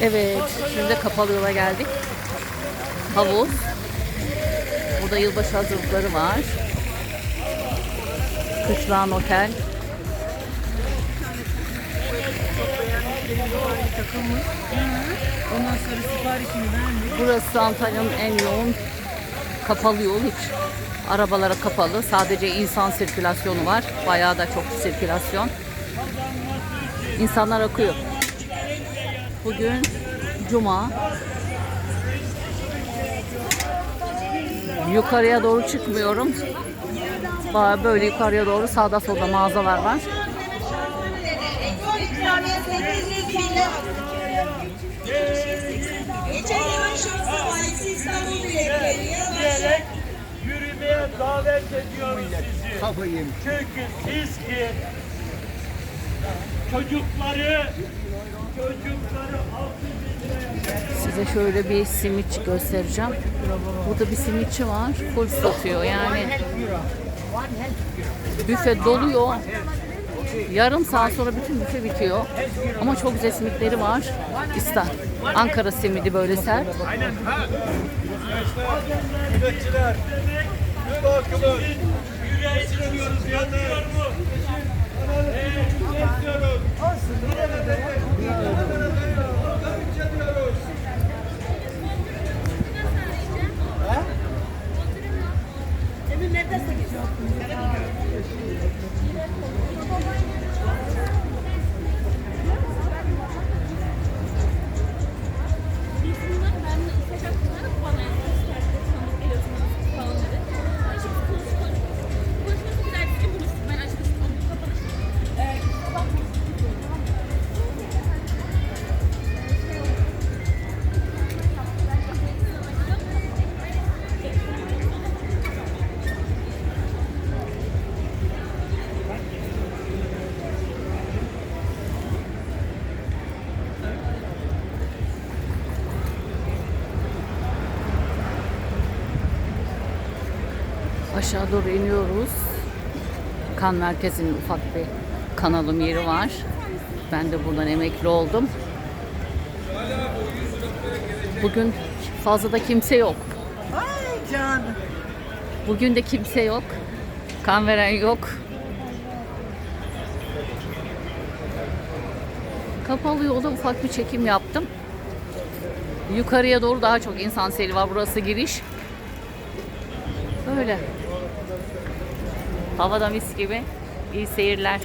Evet, şimdi kapalı yola geldik. Havuz. Burada yılbaşı hazırlıkları var. Kışlağın otel. Ondan sonra siparişini vermiş. Burası Antalya'nın en yoğun kapalı yol hiç. Arabalara kapalı. Sadece insan sirkülasyonu var. Bayağı da çok sirkülasyon. İnsanlar akıyor. Bugün Cuma. Yukarıya doğru çıkmıyorum. Böyle yukarıya doğru sağda solda mağazalar var. Şansı. İstanbul yürümeye davet ediyoruz sizi. Çünkü siz ki çocukları çocukları Size şöyle bir simitçi göstereceğim. Burada bir simitçi var. Full satıyor yani. Büfe doluyor. Yarım saat sonra bütün büfe bitiyor. Ama çok güzel simitleri var. İster. Ankara simidi böyle sert. Bir bakımı yüreği istiyoruz yanıyor mu? Aşağı doğru iniyoruz. Kan merkezinin ufak bir kanalım yeri var. Ben de buradan emekli oldum. Bugün fazla da kimse yok. Ay canım. Bugün de kimse yok. Kan veren yok. Kapalı yolda ufak bir çekim yaptım. Yukarıya doğru daha çok insan seli var. Burası giriş. Böyle. Havada mis gibi. İyi seyirler.